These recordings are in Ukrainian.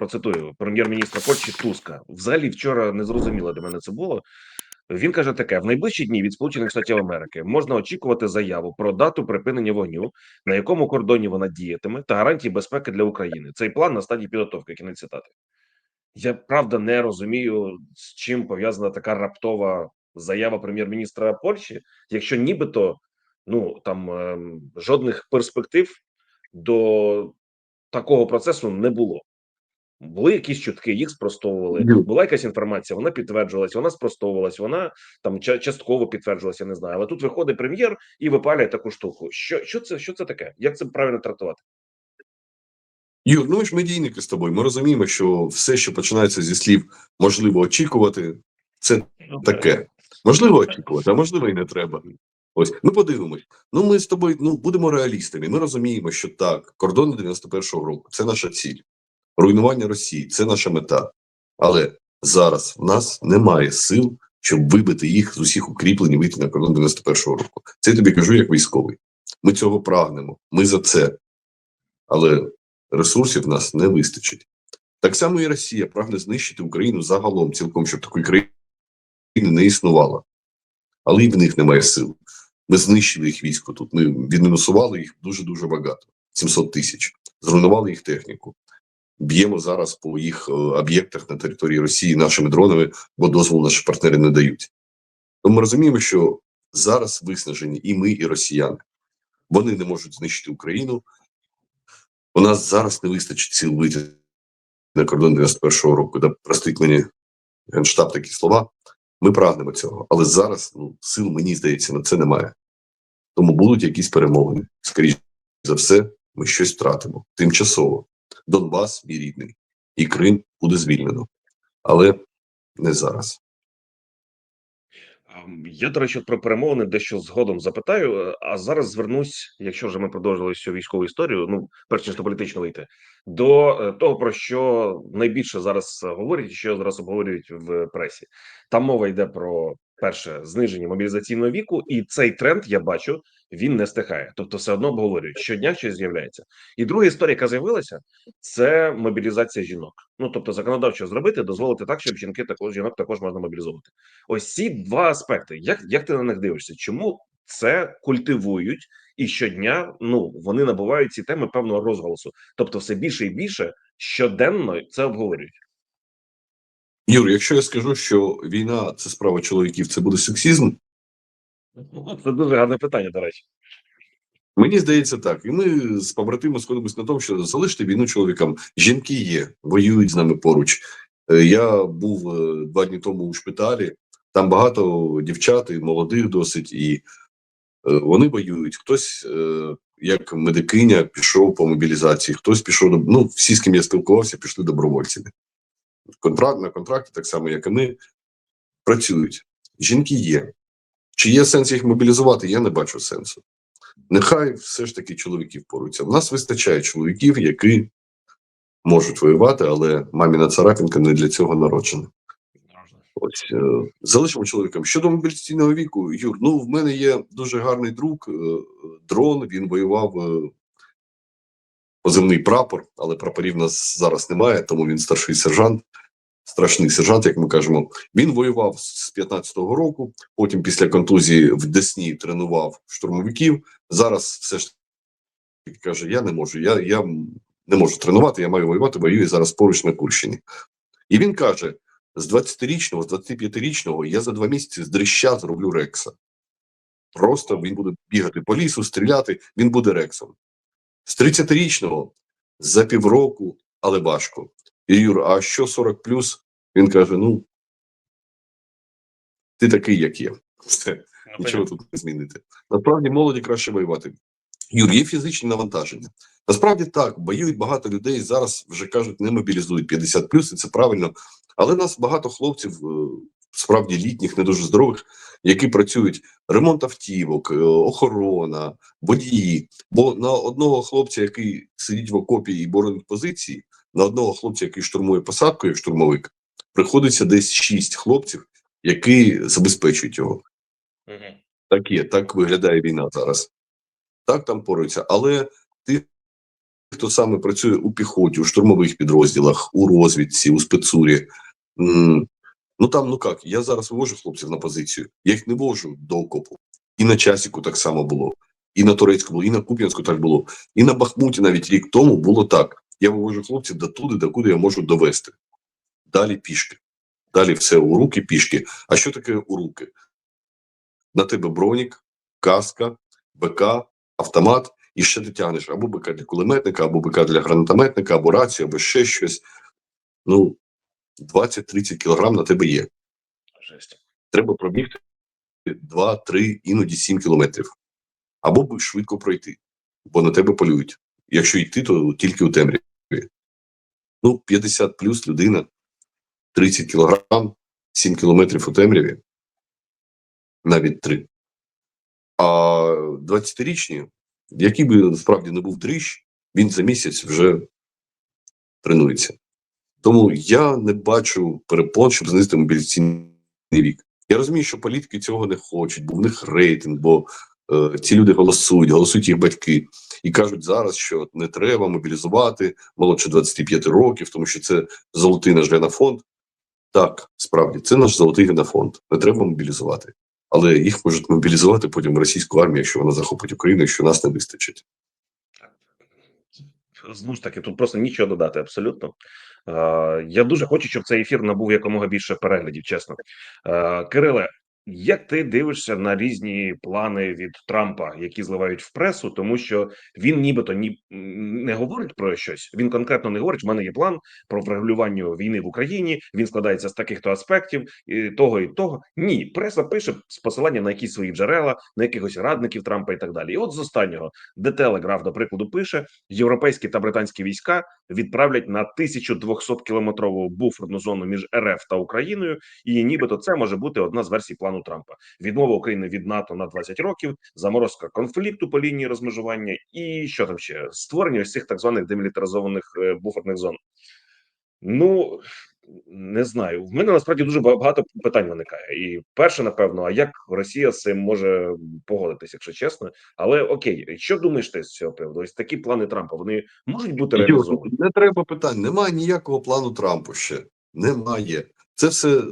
процитую прем'єр-міністра Польщі Туска. Взагалі, вчора не зрозуміло для мене це було. Він каже таке: в найближчі дні від Сполучених Штатів Америки можна очікувати заяву про дату припинення вогню, на якому кордоні вона діятиме, та гарантії безпеки для України. Цей план на стадії підготовки. Кінець цитати. Я правда не розумію, з чим пов'язана така раптова заява прем'єр-міністра Польщі, якщо нібито ну там ем, жодних перспектив до такого процесу не було. Були якісь чутки, їх спростовували. Була якась інформація, вона підтверджувалась, вона спростовувалась, вона там частково підтверджувалася, я не знаю. Але тут виходить прем'єр і випалює таку штуку. Що, що це? Що це таке? Як це правильно трактувати? Юр, ну ми ж медійники з тобою. Ми розуміємо, що все, що починається зі слів можливо очікувати, це таке. Можливо очікувати, а можливо і не треба. Ось ми подивимось. Ну, ми з тобою ну будемо реалістами. Ми розуміємо, що так, кордони 91-го року це наша ціль. Руйнування Росії це наша мета. Але зараз в нас немає сил, щоб вибити їх з усіх укріплень і вийти на кордон 91-го року. Це я тобі кажу як військовий. Ми цього прагнемо. Ми за це. Але ресурсів в нас не вистачить. Так само і Росія прагне знищити Україну загалом, цілком, щоб такої країни не існувало. Але і в них немає сил. Ми знищили їх військо тут. Ми відмінусували їх дуже-дуже багато 700 тисяч. Зруйнували їх техніку. Б'ємо зараз по їх е, об'єктах на території Росії нашими дронами, бо дозволу наші партнери не дають. Тому ми розуміємо, що зараз виснажені і ми, і росіяни. Вони не можуть знищити Україну. У нас зараз не вистачить сил вийти на кордон 91-го року. Да простить мені генштаб такі слова. Ми прагнемо цього, але зараз ну, сил, мені здається, на це немає. Тому будуть якісь перемовини. Скоріше за все, ми щось втратимо тимчасово. Донбас, мій рідний, і Крим буде звільнено, але не зараз. Я, до речі, про перемовини дещо згодом запитаю. е, А зараз звернусь, якщо вже ми продовжили цю військову історію, ну перш ніж до політично вийти, до е, того про що найбільше зараз говорять, що зараз обговорюють в пресі. Там мова йде про перше зниження мобілізаційного віку, і цей тренд я бачу, він не стихає. Тобто, все одно обговорюють щодня щось з'являється. І друга історія, яка з'явилася, це мобілізація жінок. Ну тобто, законодавчо зробити, дозволити так, щоб жінки також жінок також можна мобілізовувати. Ось ці два аспекти. Як, як ти на них дивишся? Чому це культивують і щодня ну вони набувають ці теми певного розголосу? Тобто, все більше і більше щоденно це обговорюють. Юр, якщо я скажу, що війна це справа чоловіків, це буде сексізм, Це дуже гарне питання. До речі, Мені здається так. І ми з побратимами сходимось на тому, що залишити війну чоловікам. Жінки є, воюють з нами поруч. Е, Я був е, два дні тому у шпиталі. Там багато дівчат, і молодих досить, і е, вони воюють. Хтось, як медикиня, пішов по мобілізації, хтось пішов ну, всі, з ким я спілкувався, пішли добровольцями. Контракт на контракті, так само, як і ми, працюють. Жінки є. Чи є сенс їх мобілізувати? Я не бачу сенсу. Нехай все ж таки чоловіки впоруються. У нас вистачає чоловіків, які можуть воювати, але маміна царапінка не для цього народжена. Ось е, залишимо чоловікам. Щодо мобілізаційного віку, Юр, ну в мене є дуже гарний друг, е, дрон. Він воював е, позивний прапор, але прапорів у нас зараз немає, тому він старший сержант, страшний сержант, як ми кажемо. Він воював з 15-го року. Потім, після контузії в Десні тренував штурмовиків. Зараз все ж таки каже: Я не можу, я, я не можу тренувати, я маю воювати, воюю зараз поруч на Курщині. І він каже: з 20-річного, з 25-річного я за два місяці з дрища зроблю Рекса. Просто він буде бігати по лісу, стріляти, він буде Рексом. З 30-річного за півроку, але важко. І Юр, а що 40 плюс? Він каже: ну, ти такий, як є. Все. Нічого тут не змінити. Насправді молоді краще воювати. Юр, є фізичні навантаження. Насправді так, воюють багато людей. Зараз вже кажуть, не мобілізують 50 плюс, і це правильно. Але нас багато хлопців, е, справді літніх, не дуже здорових, які працюють ремонт автівок, е, охорона, водії. Бо на одного хлопця, який сидить в окопі і боронить позиції, на одного хлопця, який штурмує посадку, як штурмовик, приходиться десь 6 хлопців, які забезпечують його. Мгм. Так є, так виглядає війна зараз. Так там поруються. Але ти хто саме працює у піхоті, у штурмових підрозділах, у розвідці, у спецурі. Ну там, ну як, я зараз вивожу хлопців на позицію. Я їх не вожу до окопу. І на часіку так само було, і на Турецьку було, і на Куп'янську так було, і на Бахмуті навіть рік тому було так. Я вивожу хлопців до туди, докуди я можу довести. Далі пішки. Далі все у руки пішки. А що таке у руки? На тебе бронік, каска, БК, автомат, і ще ти тягнеш або БК для кулеметника, або БК для гранатометника, або рацію, або ще щось. Ну, 20-30 кілограм на тебе є. Жесть. Треба пробігти 2, 3, іноді 7 кілометрів. Або швидко пройти, бо на тебе полюють. Якщо йти, то тільки у темряві. Ну, 50 плюс людина, 30 кілограм, 7 кілометрів у темряві, навіть 3. А 20-річні, який би насправді не був дрищ, він за місяць вже тренується. Тому я не бачу перепон, щоб знизити мобілізаційний вік. Я розумію, що політики цього не хочуть, бо в них рейтинг, бо ці люди голосують, голосують їх батьки і кажуть зараз, що не треба мобілізувати молодше 25 років, тому що це золотий наш генофонд. Так, справді, це наш золотий генофонд. Не треба мобілізувати. Але їх можуть мобілізувати потім російську армію, якщо вона захопить Україну, якщо нас не вистачить. Знову ж таки, тут просто нічого додати абсолютно. Е, я дуже хочу, щоб цей ефір набув якомога більше переглядів, чесно. Е, Кириле, як ти дивишся на різні плани від Трампа, які зливають в пресу, тому що він нібито ні не говорить про щось. Він конкретно не говорить. в мене є план про врегулювання війни в Україні. Він складається з таких-то аспектів, і того і того. Ні, преса пише з посилання на якісь свої джерела, на якихось радників Трампа і так далі. І от з останнього де Телеграф, до прикладу, пише: європейські та британські війська відправлять на 1200 кілометрову буферну зону між РФ та Україною, і нібито це може бути одна з версій плану Трампа: відмова України від НАТО на 20 років, заморозка конфлікту по лінії розмежування, і що там ще створення ось цих так званих демілітаризованих е, буферних зон. Ну не знаю. В мене насправді дуже багато питань виникає. І перше, напевно, а як Росія з цим може погодитися, якщо чесно? Але окей, що думаєш ти з цього приводу? Ось такі плани Трампа вони можуть бути реалізовані? Не треба питань. Немає ніякого плану Трампу ще. Немає. Це все е,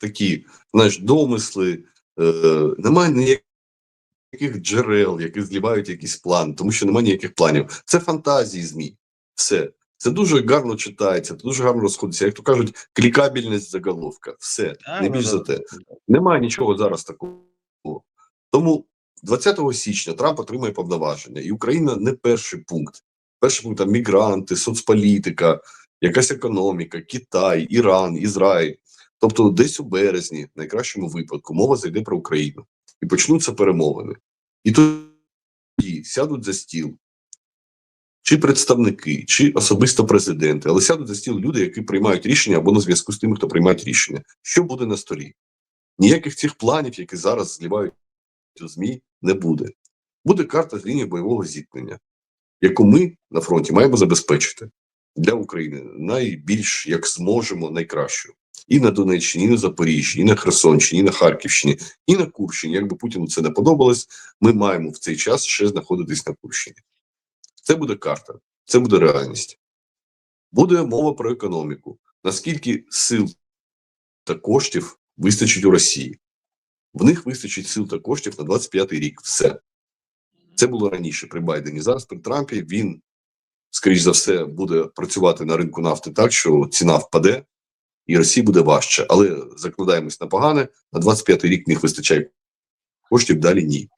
такі, знаєш, домисли. Е, немає ніяких джерел, які злівають якийсь план, тому що немає ніяких планів. Це фантазії ЗМІ. Все. Це дуже гарно читається, це дуже гарно розходиться. Як то кажуть, клікабельність заголовка. Все, не більш за те. Немає нічого зараз такого. Тому 20 січня Трамп отримає повноваження, і Україна не перший пункт. Перший пункт там мігранти, соцполітика, якась економіка, Китай, Іран, Ізраїль. Тобто, десь у березні, в найкращому випадку, мова зайде про Україну і почнуться перемовини. І тоді сядуть за стіл чи представники, чи особисто президенти, але сядуть за стіл люди, які приймають рішення або на зв'язку з тими, хто приймають рішення. Що буде на столі? Ніяких цих планів, які зараз зливають у ЗМІ, не буде. Буде карта з лінії бойового зіткнення, яку ми на фронті маємо забезпечити для України найбільш як зможемо найкращу. І на Донеччині, і на Запоріжжі, і на Херсонщині, і на Харківщині, і на Курщині. Якби Путіну це не подобалось, ми маємо в цей час ще знаходитись на Курщині. Це буде карта, це буде реальність. Буде мова про економіку. Наскільки сил та коштів вистачить у Росії? В них вистачить сил та коштів на 25-й рік. Все. Це було раніше при Байдені. Зараз при Трампі він, скоріш за все, буде працювати на ринку нафти так, що ціна впаде, і Росії буде важче. Але закладаємось на погане. На 25-й рік в них вистачає коштів, далі ні.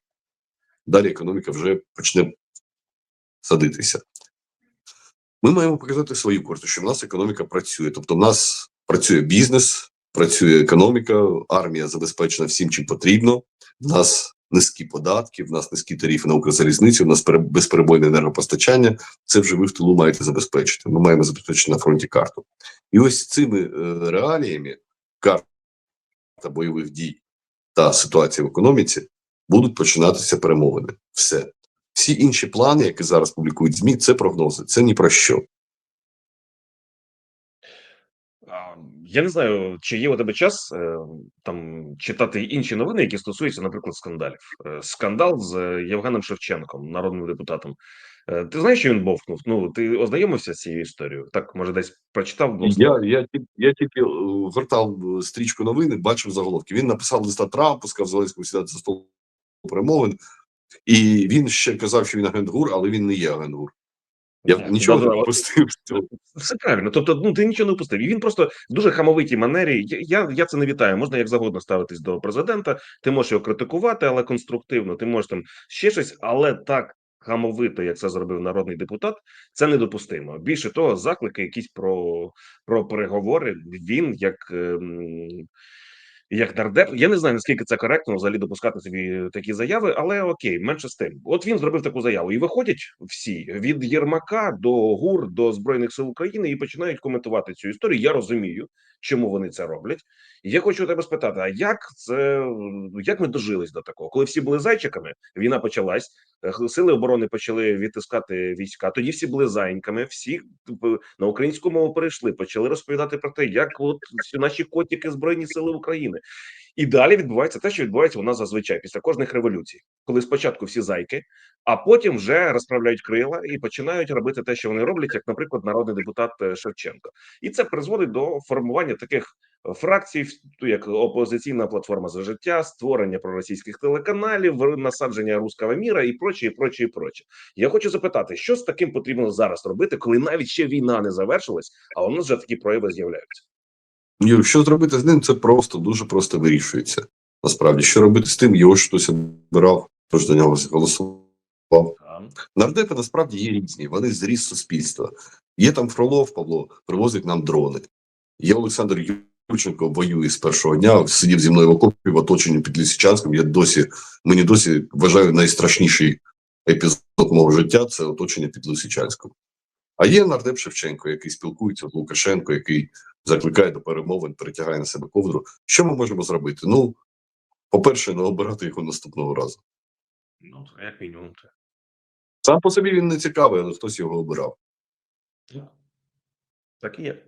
Далі економіка вже почне садитися. Ми маємо показати свою користь, що в нас економіка працює. Тобто, в нас працює бізнес, працює економіка, армія забезпечена всім, чим потрібно. В нас низькі податки, в нас низькі тарифи на Укрзалізницю, в нас пере- безперебойне енергопостачання. Це вже ви в тилу маєте забезпечити. Ми маємо забезпечити на фронті карту. І ось цими е, реаліями карта бойових дій та ситуація в економіці будуть починатися перемовини. Все. Всі інші плани, які зараз публікують ЗМІ, це прогнози, це ні про що. Я не знаю, чи є у тебе час е, там читати інші новини, які стосуються, наприклад, скандалів. Е, Скандал з е, Євгеном Шевченком, народним депутатом. Ти знаєш, що він бовкнув? Ну, ти ознайомився з цією історією? Так, може, десь прочитав двох Я, я, ті- я тільки гортав е, стрічку новини, бачив заголовки. Він написав листа Трампу, сказав Зеленському сідати за стол перемовин, і він ще казав, що він агент ГУР, але він не є агент ГУР. Я Так, нічого да-да, не пропустив. Все правильно. Тобто, ну ти нічого не впустив. І він просто в дуже хамовитій манері. Я, я, я це не вітаю. Можна як завгодно ставитись до президента. Ти можеш його критикувати, але конструктивно. Ти можеш там ще щось, але так хамовито, як це зробив народний депутат, це недопустимо. Більше того, заклики якісь про, про переговори. Він як. ем, як нардеп, я не знаю наскільки це коректно взагалі допускати собі такі заяви, але окей, менше з тим. От він зробив таку заяву, і виходять всі від Єрмака до ГУР до збройних сил України і починають коментувати цю історію. Я розумію, чому вони це роблять. І я хочу тебе спитати: а як це як ми дожились до такого? Коли всі були зайчиками, війна почалась, е, сили оборони почали відтискати війська. Тоді всі були зайньками, всі типу, на українську мову перейшли, почали розповідати про те, як от всі наші котики збройні сили України. І далі відбувається те, що відбувається у нас зазвичай після кожних революцій, коли спочатку всі зайки, а потім вже розправляють крила і починають робити те, що вони роблять, як, наприклад, народний депутат е, Шевченко, і це призводить до формування таких е, фракцій, як опозиційна платформа за життя, створення проросійських телеканалів, насадження руского міра і проче, і проче, і проче. Я хочу запитати, що з таким потрібно зараз робити, коли навіть ще війна не завершилась, а у нас вже такі прояви з'являються. Юр, що зробити з ним, це просто, дуже просто вирішується. Насправді, що робити з тим, його хтось обирав, хтось до нього голосував. Нардепи насправді є різні, вони зріс суспільства. Є там Фролов Павло, привозить нам дрони. Є Олександр Юрченко, воює з першого дня, сидів зі мною в окопі в оточенні під Лисичанськом. Я досі, мені досі вважаю найстрашніший епізод мого життя це оточення під Лисичанськом. А є нардеп Шевченко, який спілкується з Лукашенко, який закликає до перемовин, перетягає на себе ковдру. Що ми можемо зробити? Ну, по-перше, не обирати його наступного разу. Ну, як мінімум, це. Сам по собі він не цікавий, але хтось його обирав. Так і є.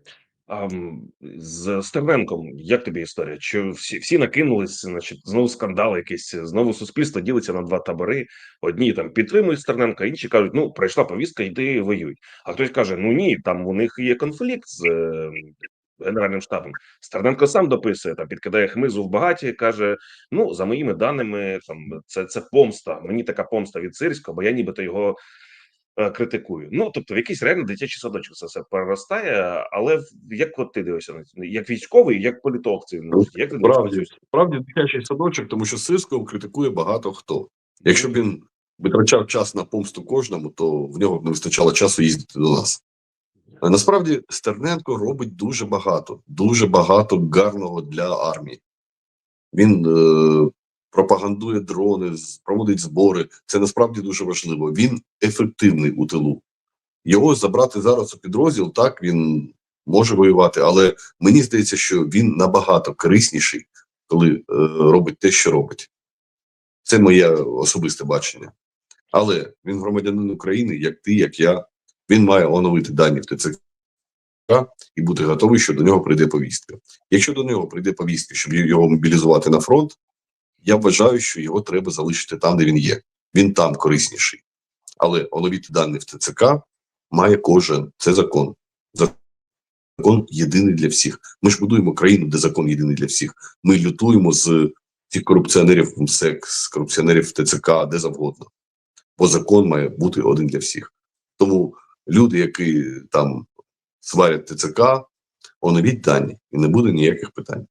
З Стерненком, як тобі історія? Чи всі, всі накинулись, значить, знову скандал якийсь, знову суспільство ділиться на два табори. Одні там підтримують Стерненка, інші кажуть, ну, прийшла повістка, йди воюй. А хтось каже: ну ні, там у них є конфлікт з е, Генеральним штабом. Стерненко сам дописує, там підкидає хмизу в багаті, каже: ну, за моїми даними, там це, це помста. Мені така помста від Сирського, бо я нібито його критикую. Ну тобто, в якийсь реально дитячий садочок це все переростає. Але як от ти дивишся на як військовий, як політолог цивільний, як ти Справді, справді дитячий садочок, тому що Сирського критикує багато хто. Якщо б він витрачав час на помсту кожному, то в нього б не вистачало часу їздити до нас. А насправді Стерненко робить дуже багато, дуже багато гарного для армії. Він е, пропагандує дрони, проводить збори. Це насправді дуже важливо. Він ефективний у тилу. Його забрати зараз у підрозділ, так він може воювати, але мені здається, що він набагато корисніший, коли е, робить те, що робить. Це моє особисте бачення. Але він громадянин України, як ти, як я. Він має оновити дані в ТЦК і бути готовий, що до нього прийде повістка. Якщо до нього прийде повістка, щоб його мобілізувати на фронт, я вважаю, що його треба залишити там, де він є. Він там корисніший. Але оновити дані в ТЦК має кожен. Це закон. Закон єдиний для всіх. Ми ж будуємо країну, де закон єдиний для всіх. Ми лютуємо з цих корупціонерів МСЕК, з корупціонерів ТЦК, де завгодно. Бо закон має бути один для всіх. Тому люди, які там сварять ТЦК, оновіть дані, і не буде ніяких питань.